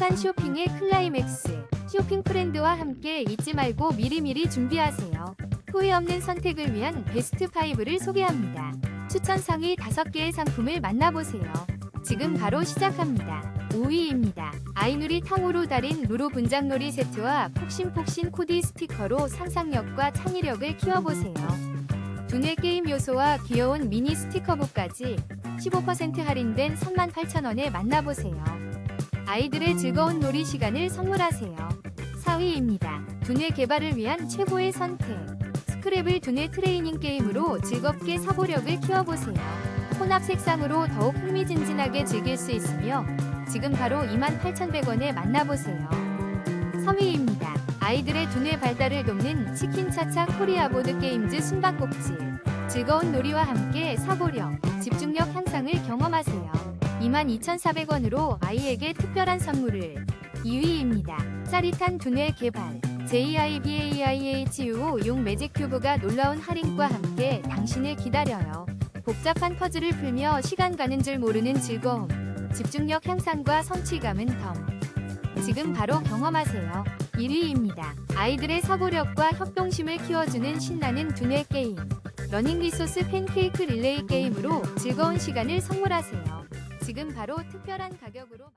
행복한 쇼핑의 클라이맥스. 쇼핑 프렌드와 함께 잊지 말고 미리미리 준비하세요. 후회 없는 선택을 위한 베스트 5를 소개합니다. 추천 상위 5개의 상품을 만나보세요. 지금 바로 시작합니다. 5위입니다. 아이누리 탕후루 달인 루루 분장놀이 세트와 폭신폭신 코디 스티커로 상상력과 창의력을 키워보세요. 두뇌 게임 요소와 귀여운 미니 스티커북까지 15% 할인된 38,000원에 만나보세요. 아이들의 즐거운 놀이 시간을 선물하세요. 4위입니다. 두뇌 개발을 위한 최고의 선택. 스크랩을 두뇌 트레이닝 게임으로 즐겁게 사고력을 키워보세요. 혼합 색상으로 더욱 흥미진진하게 즐길 수 있으며 지금 바로 28,100원에 만나보세요. 3위입니다. 아이들의 두뇌 발달을 돕는 치킨 차차 코리아 보드 게임즈 숨바꼭질. 즐거운 놀이와 함께 사고력, 집중력 향상을 경험하세요. 22,400원으로 아이에게 특별한 선물을. 2위입니다. 짜릿한 두뇌 개발. JIBAIHUO 용 매직 큐브가 놀라운 할인과 함께 당신을 기다려요. 복잡한 퍼즐을 풀며 시간 가는 줄 모르는 즐거움. 집중력 향상과 성취감은 덤. 지금 바로 경험하세요. 1위입니다. 아이들의 사고력과 협동심을 키워주는 신나는 두뇌 게임. 러닝 리소스 팬케이크 릴레이 게임으로 즐거운 시간을 선물하세요. 지금 바로 특별한 가격으로